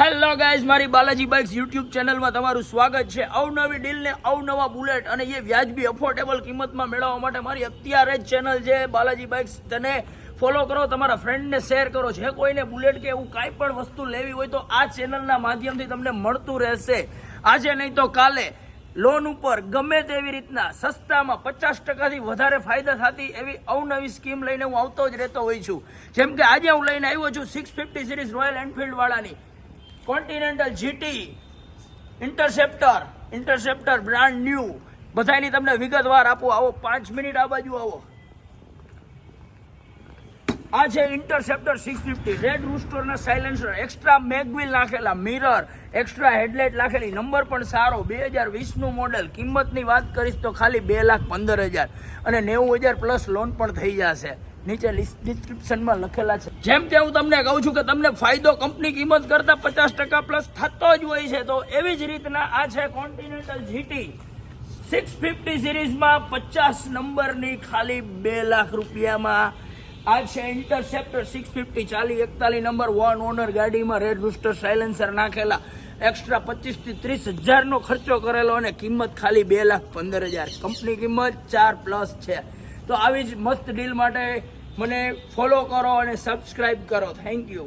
Hello guys મારી Balaji bikes YouTube ચેનલમાં તમારું સ્વાગત છે. અવનવી ડીલને અવનવા બુલેટ અને એ વ્યાજબી અફોર્ડેબલ કિંમતમાં મેળવવા માટે મારી અત્યારે જ ચેનલ છે. બાલાજી બાઇક્સ, તને ફોલો કરો, તમારા ફ્રેન્ડને શેર કરો. જે કોઈને બુલેટ કે એવું કાંઈ પણ વસ્તુ લેવી હોય તો આ ચેનલના માધ્યમથી તમને મળતું રહેશે. આજે નહીં તો કાલે લોન ઉપર ગમે તેવી રીતના સસ્તામાં પચાસ ટકાથી વધારે ફાયદા થતી એવી અવનવી સ્કીમ લઈને હું આવતો જ રહેતો હોઉં છું. જેમ કે આજે હું લઈને આવ્યો છું six fifty series Royal Enfield વાળાની. Continental GT Interceptor Interceptor brand new બધાની તમને વિગતવાર આપો, આવો, પાંચ મિનિટ આ બાજુ આવો. આ છે ઇન્ટરસેપ્ટર સિક્સ ફિફ્ટી રેડ રૂસ્ટોરના સાયલેન્સર એક્સ્ટ્રા મેગવિલ નાખેલા મિરર એક્સ્ટ્રા હેડલાઇટ નાખેલી નંબર પણ સારો, બે હજાર વીસનું મોડેલ કિંમતની વાત કરીશ તો ખાલી બે લાખ પંદર હજાર અને નેવું હજાર પ્લસ લોન પણ થઈ જશે. નીચે ડિસ્ક્રિપ્શનમાં લખેલા છે. જેમ કે હું તમને કહું છું કે તમને ફાયદો કંપની કિંમત કરતાં પચાસ ટકા પ્લસ થતો જ હોય છે, તો એવી જ રીતના આ છે કોન્ટિનેન્ટલ જીટી સિક્સ ફિફ્ટી સિરીઝમાં પચાસ નંબરની ખાલી બે લાખ રૂપિયામાં આ છે ઇન્ટરસેપ્ટર સિક્સ ફિફ્ટી ચાલી એકતાલીસ નંબર વન ઓનર ગાડીમાં રેડ રૂસ્ટર સાયલેન્સર નાખેલા. એક્સ્ટ્રા પચીસથી ત્રીસ હજારનો ખર્ચો કરેલો અને કિંમત ખાલી બે લાખ પંદર હજાર. કંપની કિંમત ચાર પ્લસ છે. તો આવી જ મસ્ત ડીલ માટે મને ફોલો કરો અને સબસ્ક્રાઈબ કરો. Thank you